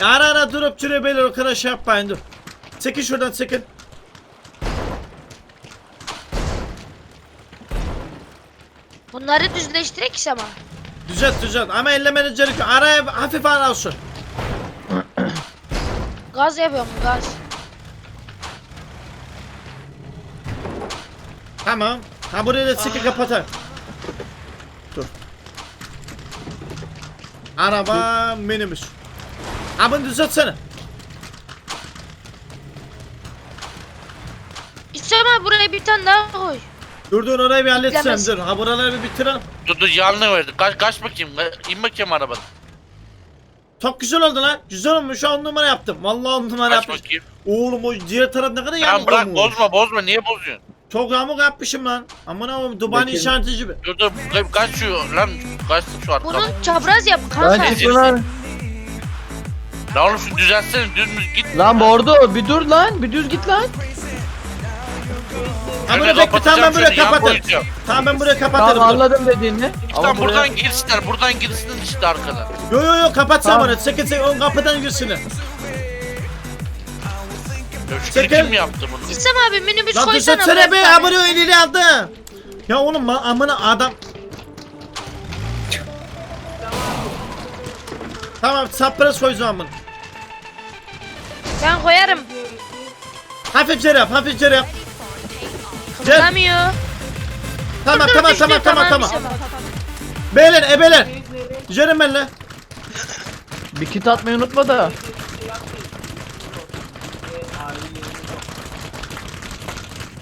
Ara ara durup duruyor beyler o kadar şey yapmayın dur. Çekin şuradan çekin. Bunları düzleştirek ama. Düzelt düzelt ama ellemeniz gerekiyor. Araya hafif ara olsun. Gaz yapıyorum gaz. Tamam. Ha burayı da çekin kapatar. Dur. Araba minibüs. Ha bunu düzeltsene. İstem abi buraya bir tane daha koy. Dur dur orayı bir halledeceğim Bilemez. dur. Ha buraları bir bitirelim. Dur dur yanına verdi. Kaç, kaç bakayım. İn bakayım arabadan. Çok güzel oldu lan. Güzel olmuş. On numara yaptım. Vallahi on numara Kaç yapmış. bakayım. Oğlum o diğer taraf ne kadar Tamam yamuk bırak olmuş. bozma bozma. Niye bozuyorsun? Çok yamuk yapmışım lan. Aman oğlum Dubai'nin Bekir. işareti gibi. Dur dur. Kaç- şu lan. Kaç şu arka. Bunu çapraz yap kanka. Lan çık lan. Lan oğlum şu düzeltsene. Dümdüz git. Lan Bordo bir dur lan. Bir düz git lan. Ha bunu Önce bekle tamam ben kapatacağım buraya seni, yan kapatırım. koyacağım. Tamam ben buraya Tamam kapatırım. dur. anladım dediğini. Ama Lan buraya... buradan girsinler. Buradan girsinler işte arkadan. Yo yo yo kapat sen Tamam. bana. Çekin çekin o kapıdan girsinler. Şu Çekil. kim yaptı bunu? İstem abi minibüs Lan koysana buraya düzeltsene be tane. abone elini aldı. Ya oğlum ma- amına adam. Tamam sapres koy zaman bunu. Ben koyarım. Hafif yere yap hafif yere yap. Gel. Kıpırdamıyor. Tamam Dur, tamam düştü, tamam tamam tamam. İstem abi. Beyler ebeler. Yerim benimle. Bir kit atmayı unutma da.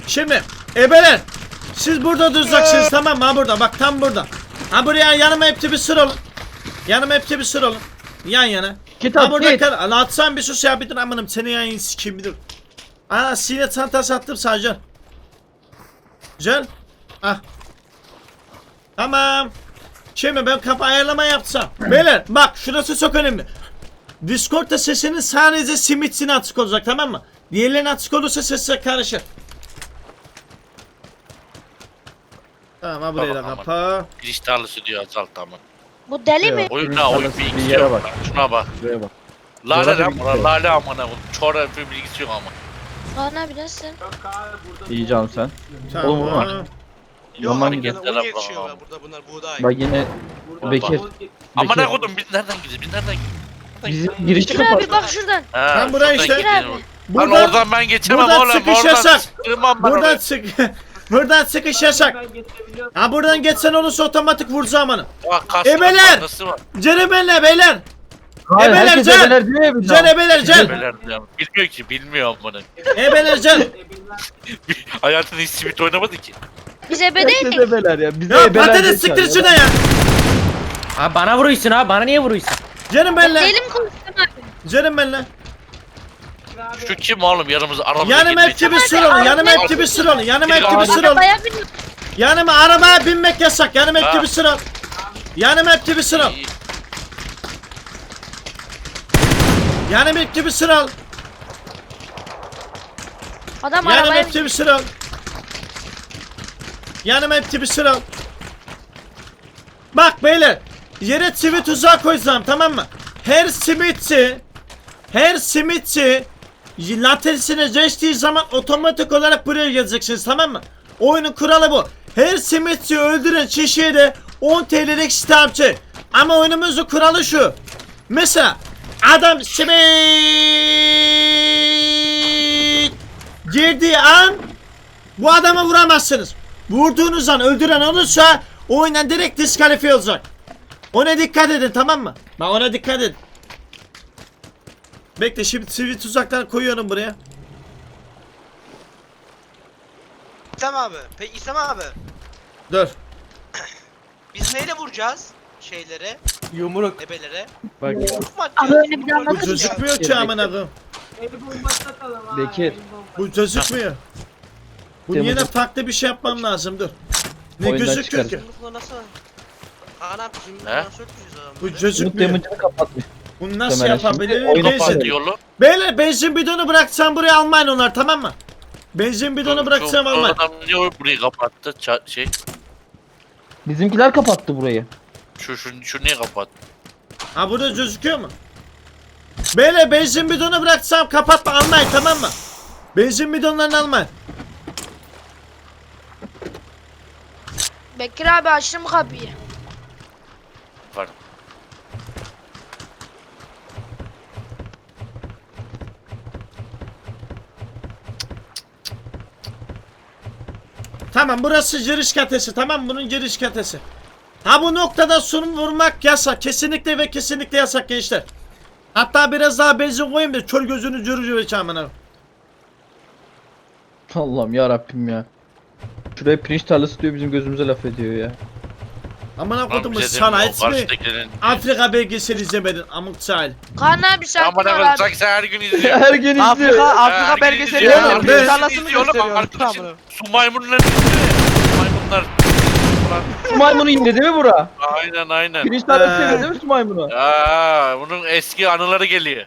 Şimdi ebeler. Siz burada duracaksınız tamam mı? Ha burada bak tam burada. Ha buraya yanıma hepsi bir sıra olun. Yanıma hepsi bir sıra olun. Yan yana. Kit Ha at burada git. kal. Lan atsan bir sus ya bir dur amanım seni yayın sikeyim bir dur. Aa sine çantası attım sadece. Güzel. Ah. Tamam. Şimdi ben kafa ayarlama yapsam. Beyler bak şurası çok önemli. Discord'da sesinin sadece simitsin açık olacak tamam mı? Diğerlerinin açık olursa sesler karışır. Tamam ha burayı da Tamam, kapa. Tarlası diyor azalt tamam. Bu deli mi? Oyun la oyun bir bilgisi yere yok. bak. Şuna bak. Buraya bak. Lale Burada lan bir lale amına koyayım. Çora bir bilgisi yok ama. Kaan abi nasılsın? İyi canım sen. Tamam. Oğlum, var. Yok Zaman hareketler un yetişiyor burada bunlar buğday. Bak yine Bekir. Amına Bekir. koydum biz nereden gidiyoruz? Biz nereden gidiyoruz? Bizim girişi Gir abi kapat. bak şuradan. Ha, Ben buraya şuradan işte- abi. Lan Buradan, oradan ben geçemem oğlum. çıkış Oradan yasak. sıkılmam ben buradan oraya. çık. Buradan çıkış yasak. Ha buradan geçsen olursa otomatik vuracağım onu. Bak kastım Ebeler! Var? Cerebenle beyler. Hayır Ebeler, herkes can! ebeler diyor ya bir Can daha. ebeler can. Ebeler diyorum. Bilmiyor ki bilmiyor bunu. Ebeler can. Hayatında hiç simit oynamadı ki. Biz Herkes değiliz. ebeler ya. Bize Ya ebeler patates geçer siktir ya. şuna ya. Abi bana vuruyorsun ha bana niye vuruyorsun? Canım benle. Deli mi konuştum abi? Canım benle. Şu kim oğlum yanımıza arabada Yanıma hep gibi sür olun. Yanıma hep gibi sür olun. Yanıma hep gibi sür olun. Arabaya bin. Yanıma arabaya binmek yasak. Yanıma hep Ha. gibi sür ol. Yanıma hep gibi sür ol. Yanıma hep gibi sür ol. Adam Yanıma arabaya hep gibi sür ol. Yanıma hep gibi sür ol. Bak beyler. Yere çivi tuzağı koyacağım tamam mı? Her simitçi her simitçi latesine geçtiği zaman otomatik olarak buraya geleceksiniz tamam mı? Oyunun kuralı bu. Her simitçi öldüren kişiye de 10 TL'lik stamçı. Ama oyunumuzun kuralı şu. Mesela adam simit girdiği an bu adama vuramazsınız. Vurduğunuz an öldüren olursa oyundan direkt diskalifiye olacak. Ona dikkat edin tamam mı? Bak ona dikkat edin. Bekle şimdi sivri tuzaklar koyuyorum buraya. İslam abi. Peki İslam abi. Dur. Biz neyle vuracağız? Şeylere, Yumruk. ebelere. Bak Abi öyle bir anlatır Bu atacağız. gözükmüyor ki aman akım. Bekir. Bu gözükmüyor. Bu Temizlik. yine farklı bir şey yapmam lazım dur. Ne Oyundan gözüküyor ki? çıkarız. Yumrukla nasıl? Kaan abi bizim He? nasıl öpeceğiz zaman? Bu Umut gözükmüyor. damage'ını kapatmış. Bunu nasıl Temel, yapabilirim? Benzin. Beyler benzin bidonu bıraksam buraya almayın onlar tamam mı? Benzin bidonu bıraksam şu almayın. Adam niye burayı kapattı? Ça- şey. Bizimkiler kapattı burayı. Şu şu şu niye kapattı? Ha burada gözüküyor mu? Beyler benzin bidonu bıraksam kapatma almayın tamam mı? Benzin bidonlarını almayın. Bekir abi açtım kapıyı. Tamam burası giriş katesi tamam bunun giriş katesi. Ha bu noktada sunum vurmak yasak. Kesinlikle ve kesinlikle yasak gençler. Hatta biraz daha benzin koyayım da kör gözünü cürücü ve çamına. Allah'ım ya Rabbim ya. Şuraya pirinç tarlası diyor bizim gözümüze laf ediyor ya. Amına Lan kodumu bize sana demiyor, hiç mi? karşıdakilerin- Afrika belgeseli izlemedin amık sahil. Kaan abi Aman ol efendim abi. sanki sen her gün izliyorsun. Her gün izliyor. Afrika, Afrika Herkes belgeseli izliyor. ya. ya. Ben- tarlasını İzliyor oğlum, gösteriyor. arkadaşım. Tamam. Su maymunları izliyor. Maymunlar. Ulan, Su maymunu indi değil mi bura? Aynen aynen. Pirinç tarlası Ee. seviyor değil mi su maymunu? Aa, bunun eski anıları geliyor.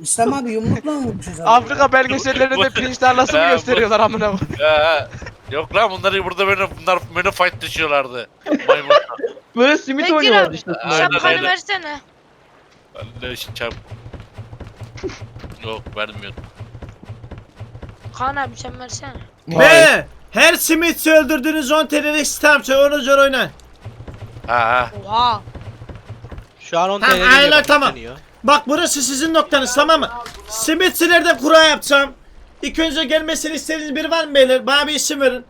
İslam abi yumrukla mı vurmuşuz abi? Afrika belgesellerinde pirinç tarlasını Ha, bu- gösteriyorlar amına koyayım. Ha, yok lan bunları burada böyle bunlar menü fight düşüyorlardı. Maymunlar. Böyle simit Bekir oynuyorlar abi. işte. Aynen, Şapkanı aynen. versene. Ben de çab. Yok vermiyorum. Kaan abi sen versene. Ve her Smith'i öldürdüğünüz 10 TL'lik sistemse onu zor oynayın. Ha ha. Oha. Şu an 10 Tamam, TL'ye aynen, bak, tamam. Bak burası sizin noktanız tamam mı? Smith'çilerde kura yapacağım. İlk önce gelmesini istediğiniz biri var mı beyler? Bana bir isim verin.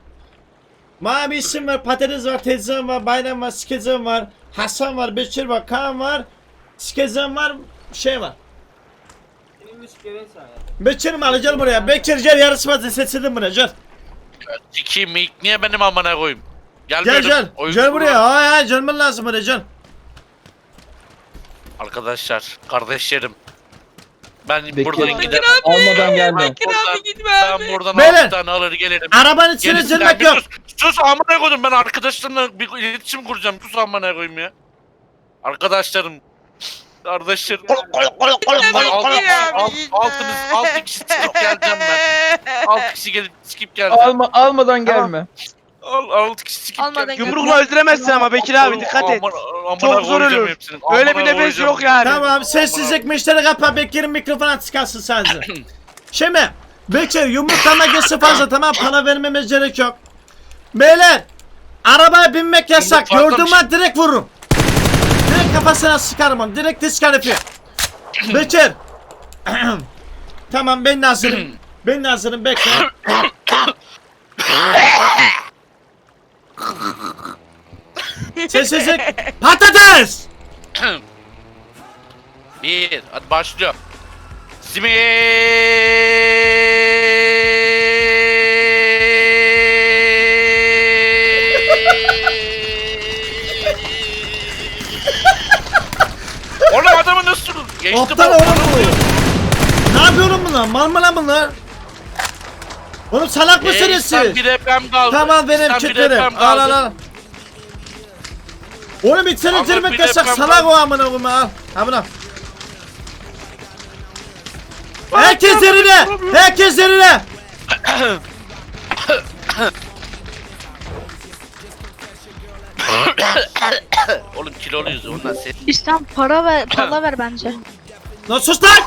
Bana bir isim ver. Patates var, Tezcan var, Bayram var, Skezan var, Hasan var, Beşir var, Kaan var, Skezan var, şey var. Bekir mi alacaksın buraya? Bekir gel yarışmacı seçildim buraya gel. Sikiyim mi? Niye benim amına koyayım? Gel Gel gel. Gel buraya. Hay hay gelmen lazım buraya gel. Arkadaşlar, kardeşlerim. Ben Bekir buradan abi. giderim. Almadan gelme. Ben buradan, ben buradan Beyler. altı tane alır gelirim. Arabanın içine Gerisinden girmek bir yok. Sus, sus amına koydum ben arkadaşlarımla bir iletişim kuracağım. Sus amına koyayım ya. Arkadaşlarım. Kardeşlerim. Altınız, altı kişi sikip geleceğim ben. Altı kişi gelip sikip geleceğim. Alma, almadan gelme. Al, altı kişi sikip Almadan geleceğim. Yumrukla öldüremezsin ama Bekir abi dikkat et. Çok zor ölür. hepsini. Öyle bir nefes yok yani. Tamam sessizlik müşteri kapa Bekir'in mikrofonu çıkarsın sadece. Şimdi Bekir yumruklama geçsi fazla tamam para vermemiz gerek yok. Beyler arabaya binmek yasak patlamış. ben direkt vururum. Direkt kafasına sıkarım onu direkt diskalifiye. Bekir. tamam ben de hazırım. ben de hazırım bekle. Sessizlik patates. Bir, hadi başlıyor. Oğlum adamı nasıl geçti Aptal bu? oğlum bu. Ne yapıyor oğlum bunlar? Mal mı lan bunlar? Oğlum salak mısınız Ee, siz? bir deprem kaldı. Tamam benim Sen bir kitlerim. deprem Al kaldı. al al. Oğlum içeri Ama girmek bir deprem salak kaldı. o amına koyayım al. Ha bunu. Herkes yerine! Herkes yerine! Oğlum kiloluyuz ondan sen. İslam para ver, para ver bence. Lan sus lan!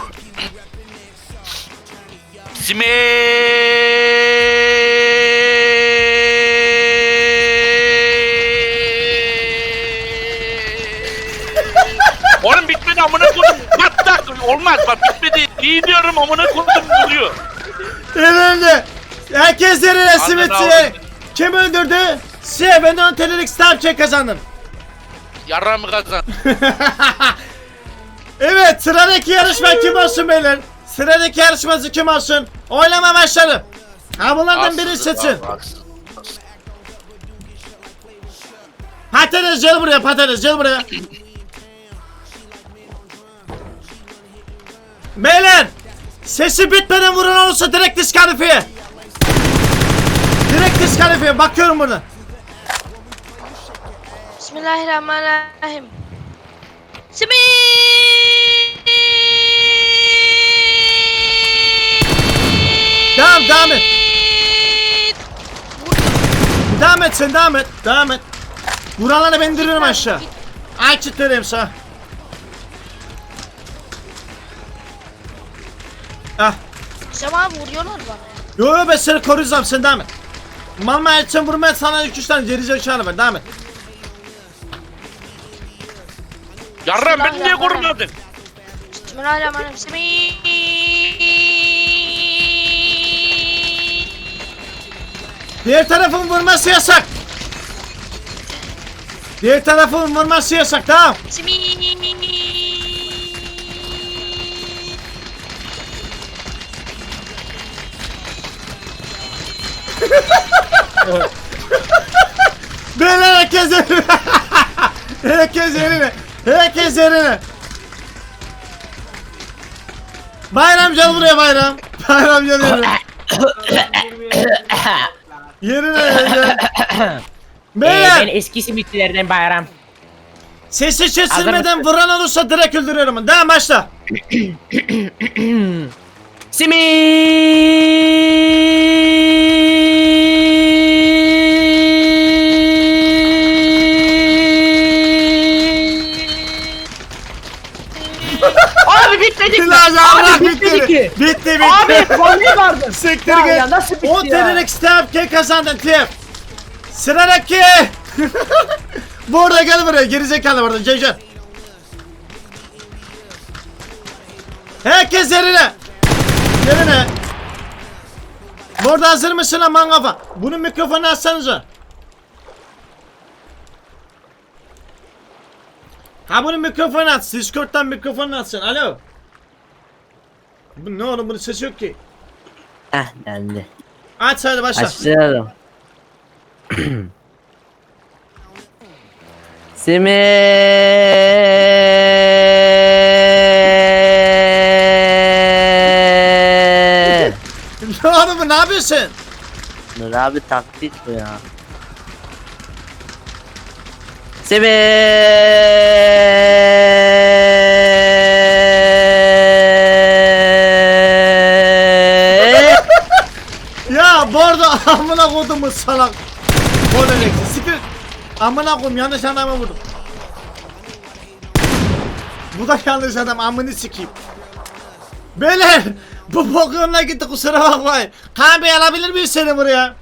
Oğlum bitmedi amına koydum. Bak bak olmaz bak bitmedi. İyi diyorum amına koydum vuruyor. Elinde! Herkes yerine simitçi! Kim öldürdü? Size ben 10 TL'lik Starçek kazandım. Yarra mı kazan? Evet sıradaki yarışma kim olsun beyler? Sıradaki yarışmacı kim olsun? Oylama başladı. Ha bunlardan biri seçin. Patates gel buraya patates gel buraya. Beyler sesi bitmeden vuran olursa direkt diskalifiye. Direkt diskalifiye bakıyorum burada. Bismillahirrahmanirrahim. Simi. Devam devam et. Devam et sen devam et. Devam et. Vuranları ben indiriyorum aşağı. Ay çitlerim sana. Ah. İslam abi vuruyorlar bana ya. Yo yo ben seni koruyacağım sen devam et. Mama için vurmaya sana 2-3 tane geri zekalı var devam et. Yarram beni niye korumadın? Bismillahirrahmanirrahim. Diğer tarafın vurması yasak. Diğer tarafın vurması yasak tamam. Beyler herkes yerine. herkes yerine. Herkes yerine. Bayram gel buraya bayram. Bayram gel yerine. Yerine gel. Ee, Beyler ben eski simitçilerden bayram. sesi kesilmeden vuran olursa direkt öldürüyorum. Devam başla. Abi bitmedik mi? Lan Abi bitti. bitmedi ki. Bitti bitti. Abi kolye vardı. Siktir Ya, git. ya nasıl bitti O ya? terörek TFK kazandın TF. Sıradaki. Bu arada gel buraya gerizekalı burada gel. Herkes yerine. Yerine. Burada hazır mısın aman kafa? Bunun mikrofonu açsanıza. Ha bunun mikrofonu aç. Discord'dan mikrofonu açsın. Alo. Bu ne oğlum bunun sesi yok ki. Heh bende. Aç hadi başla. Başlıyorum. Simir. Ya oğlum ne yapıyorsun? Nur abi taklit bu ya. Simir. Amına kodumu salak. Gol elekti. Siktir. Amına kodum yanlış adama vurdum. Bu da yanlış adam amını sikeyim. Beyler bu bok gitti kusura bakmayın. Kaan Bey alabilir miyiz seni buraya?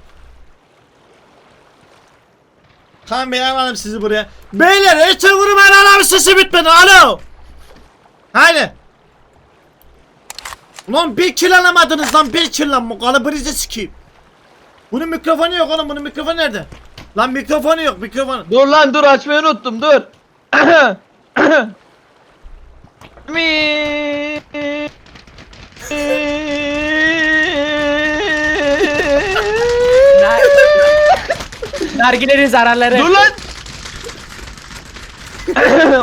Kaan Bey alalım sizi buraya. Beyler ete vurmayın alalım sesi bitmedi alo. Haydi. Lan bir kill alamadınız lan bir kill lan bu kalabrizi sikeyim. Bunun mikrofonu yok oğlum bunun mikrofonu nerede? Lan mikrofonu yok mikrofonu. Dur lan dur açmayı unuttum dur. Mi. Nar- Nargilerin zararları. Dur lan.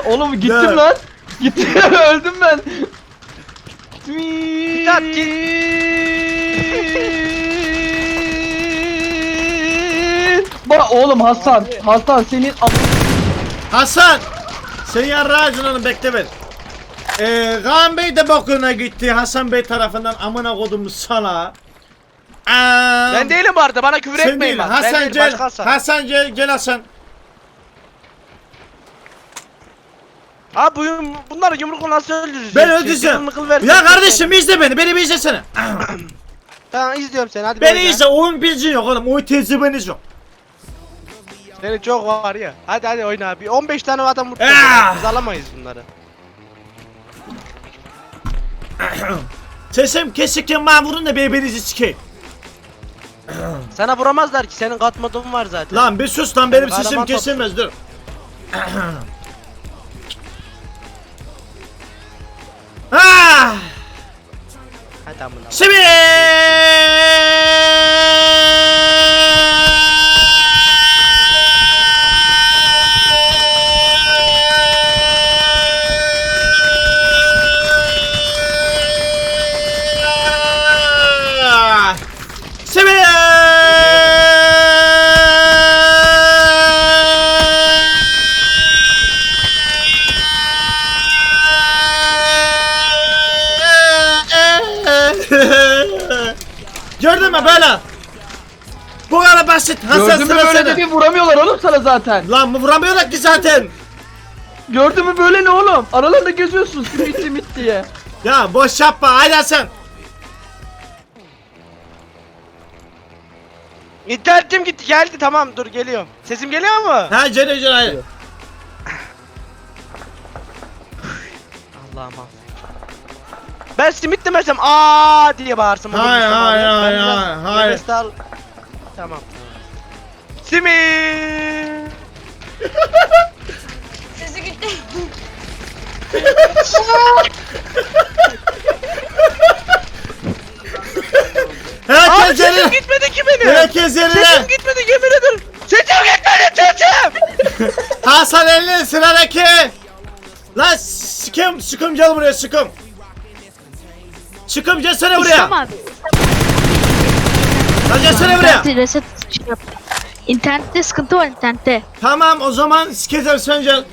Oğlum gittim Dur. lan. Gittim öldüm ben. Mi. Tat git. Bak oğlum Hasan. Hasan senin Hasan! Sen yarrağacın onu bekle ben. Ee, Kaan Bey de bakına gitti Hasan Bey tarafından amına kodum sana. Aa, Ben değilim bu arada bana küfür sen etmeyin değil. bak. Ben Hasan değilim gel. başka Hasan. Hasan gel gel Hasan. Abi bu, bunları yumrukla nasıl öldüreceğiz? Ben öldüreceğim. Ya ben- kardeşim izle beni. Beni bir izlesene. Tamam izliyorum seni hadi. beni izle. Oyun bilgin yok oğlum. Oyun tecrübeniz yok. Senin çok var ya. Hadi hadi oyna abi. 15 tane adam vurdu. Ah! Biz alamayız bunları. Sesim kesikken bana vurun da birbirinizi sikeyim. Sana vuramazlar ki senin katmadığın var zaten. Lan bir sus lan benim Kahraman sesim top. kesilmez dur. ah! Hadi amına. Şimdi sana zaten. Lan vuramıyorlar ki zaten. Gördün mü böyle ne oğlum? Aralarında geziyorsun simit simit diye. Ya boş yapma haydi Hasan. İnternetim gitti geldi tamam dur geliyorum. Sesim geliyor mu? Ha Cene Cene hayır. Allah'ım. Ben simit demesem aa diye bağırsın. Hayır hayır hayır hayır. Nefes. Tamam. Simit. Sesi gitti. Herkes Aa sesim yerine. gitmedi ki benim. Herkes Sesim yerine. gitmedi yemin ederim. Sesim gitmedi sesim. Hasan elini sıradaki. Lan sıkım sıkım gel buraya sıkım. Sıkım gelsene buraya. Abi. Lan gelsene buraya. Reset şey yap. İnternette sıkıntı var internette. Tamam o zaman skezer sen gel.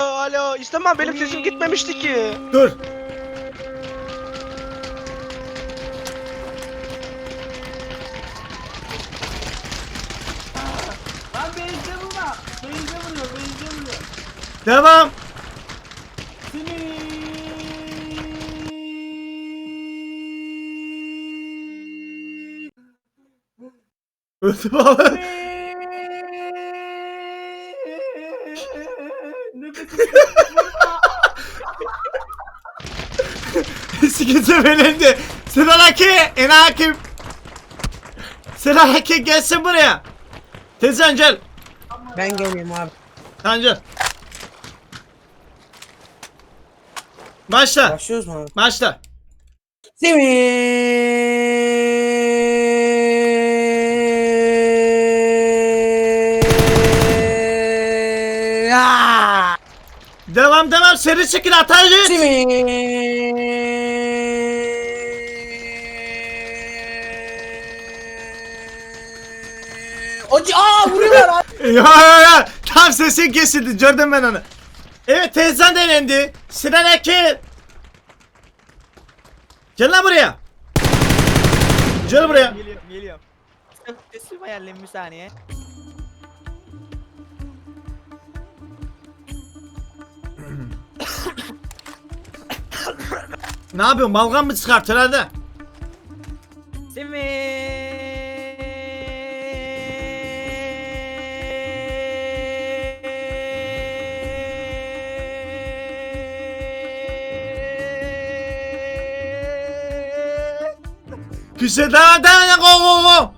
Alo İslam abi benim sesim gitmemişti ki. Dur. Lan benimle vurma. Benimle vuruyor. Benimle vuruyor. Devam. Öldüm abi. Sikizim elinde. Sıradaki en hakim. Sıradaki gelsin buraya. Tezcan gel. Ben geleyim abi. Sen gel. Başla. Başlıyoruz mu abi? Başla. Simi. Devam devam seri çekil atacı. Simi. Hoca aa vuruyorlar abi. Ya ya ya. Tam sesin kesildi. Gördüm ben onu. Evet teyzen denendi. Sıradaki. Gel lan buraya. Gel buraya. Geliyorum geliyorum. Sesim ayarlayayım bir saniye. Ne yapıyorsun? Balgam mı çıkartır hadi? Güzel devam devam go go go.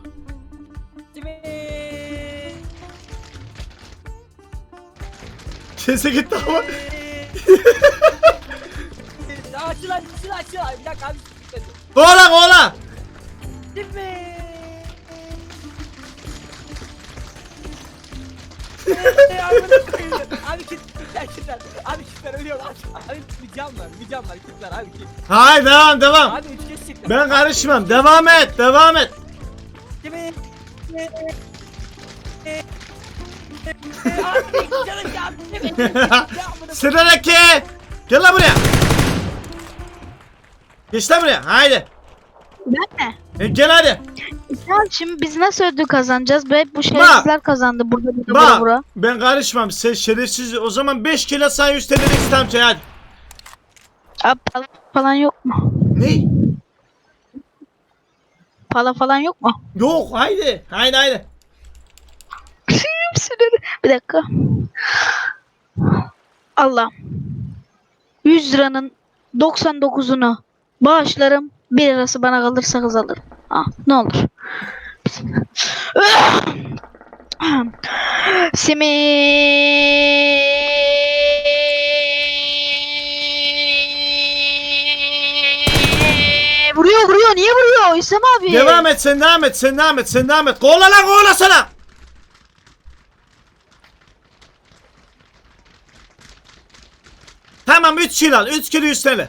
Sesi gitti ama. Açıl açıl açıl. Bir dakika abi. Kola kola. Abi kitler kitler. Abi kitler ölüyor. Abi bir cam var. Bir cam var. Kitler abi kit. Hayır devam devam. Abi üç kez çıktı. Ben karışmam. Devam et. Devam et. Ya. Sıradaki. Gel lan buraya. Geç lan buraya. Haydi. Ben mi? E, gel hadi. İslam şimdi biz nasıl ödül kazanacağız? Be bu şerefsizler kazandı burada burada bura Bak bura. ben karışmam. Sen şerefsiz. O zaman 5 kilo say 100 TL'lik istem şey hadi. Abi pala falan yok mu? Ne? Pala falan yok mu? Yok haydi. Haydi haydi. Bir dakika. Allah. 100 liranın 99'unu bağışlarım. Bir lirası bana kalırsa kız alırım. Ah, ne olur. Simi. Vuruyor vuruyor niye vuruyor İslam abi? Devam et sen devam et sen devam et sen devam et. Kovala lan kovala sana. Tamam 3 kilo al. 3 kilo 100 TL.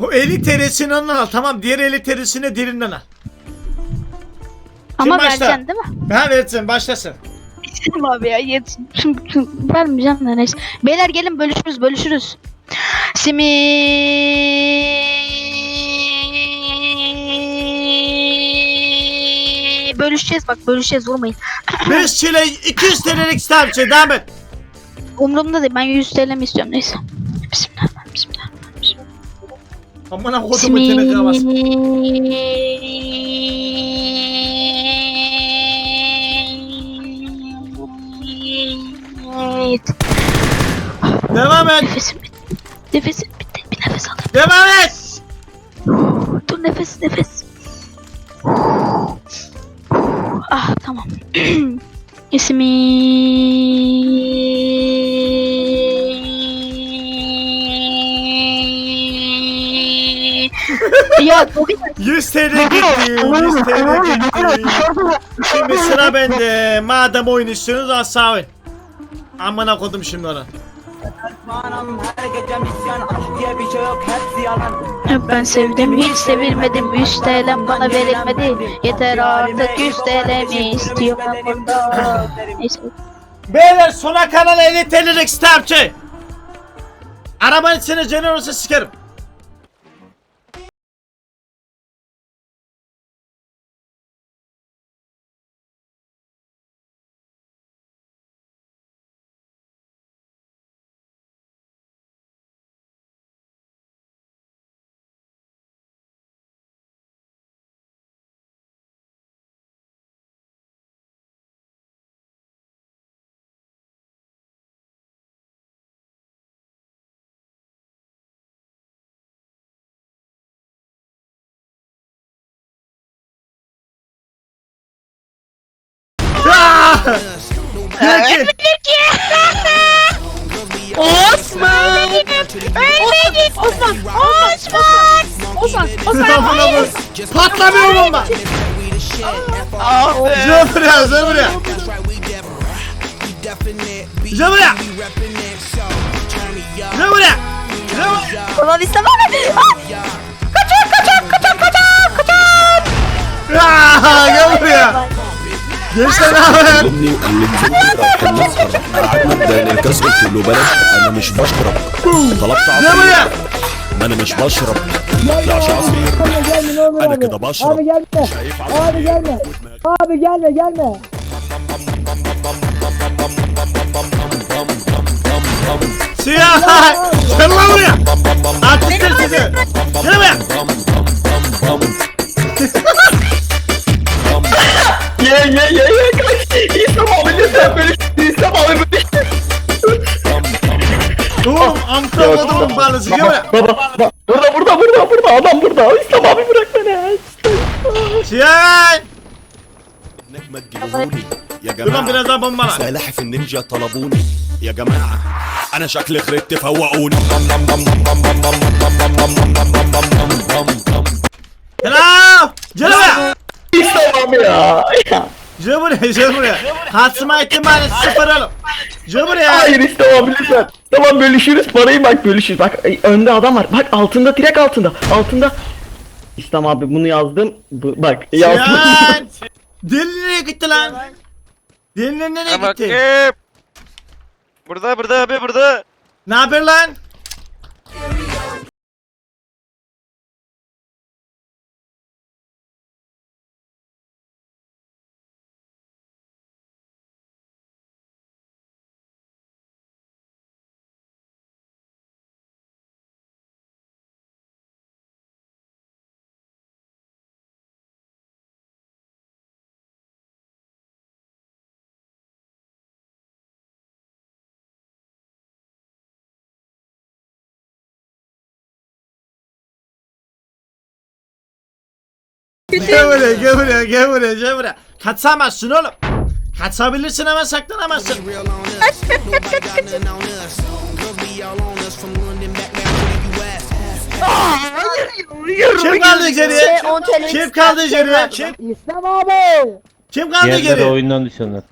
O 50 TL'sini ondan al tamam diğer 50 TL'sini dirinden al. Ama başta? vereceksin değil mi? Ben versin başlasın. İstemem abi ya şimdi vermeyeceğim de neyse. Beyler gelin bölüşürüz bölüşürüz. Simi bölüşeceğiz bak bölüşeceğiz vurmayın. 5 çile 200 TL'lik isterçe devam et. Umurumda değil ben 100 TL mi istiyorum neyse. Bismillahirrahmanirrahim. Amına kodumu tene kavas. Simit. Devam et. Nefesim bitti. Nefesim bitti. Bir nefes alayım. Devam et. Dur nefes nefes. Ah tamam. İsmi... ya bugün 100 TL gitti. 100 TL gitti. Şimdi sıra bende. Madem oyun istiyorsunuz aşağı oyun. Amına kodum şimdi. Hep ben sevdim hiç sevilmedim 100 TL bana verilmedi Yeter artık 100 TL mi istiyorum Beyler sona kalan 50 TL'lik isterçe. Arabanın içine canı olursa sikerim. Ah! Direkt Osman Ölmedim Osman Osman Osman Amına koyayım. Patlamıyor bomba. Gel buraya, gel buraya. Gel buraya. Gel buraya. Gel buraya. Ulan istemem Ah, Gel buraya. يا سلام. ضمني وقال أنا مش بشرب. طلبت عصير. ما أنا مش بشرب. طلعش عصير. أنا كده بشرب. آه بجنة. آه، جنة آه، سياح. يلا ويا هات التلفزيون. يلا ويا Ye ye ye ye. Abi lütfen böyle İslam abi böyle. Oğlum odumun balısı. Gel buraya. Baba bak burada burada burada burada adam burada. İslam abi bırak beni. Siyah. هناك ما يا جماعة biraz daha النينجا طلبوني يا جماعة أنا شكلي خربت فوقوني Selam. Gel abi ya. Gel buraya. Gel buraya. Kaçma ihtimali sıfır oğlum. Gel buraya. Hayır abi lütfen. Tamam bölüşürüz parayı bak bölüşürüz. Bak ay, önde adam var. Bak altında direkt altında. Altında. İslam abi bunu yazdım. Bu, bak yazdım. Siyah. Deli nereye gitti lan? Deli nereye gitti? Burada burada abi burada. Ne haber lan? Gel buraya, gel buraya, gel buraya, gel buraya. Kaçamazsın oğlum. Kaçabilirsin ama saklanamazsın. Kim kaldı geriye? Kim kaldı geriye? Kim, İslam abi. kim kaldı Diğerleri geriye? oyundan düşenler.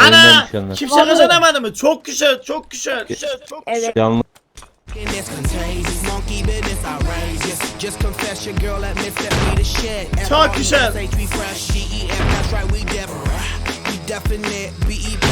Oyundan Ana! düşenler. Kimse kazanamadı mı? Çok güzel, çok güzel. güzel çok güzel. Yanlış. It's contagious, monkey business outrageous. Just confess your girl admits that we the shit. Talk yourself. Fresh, G-E-F, that's right, we. We definite, B-E-P.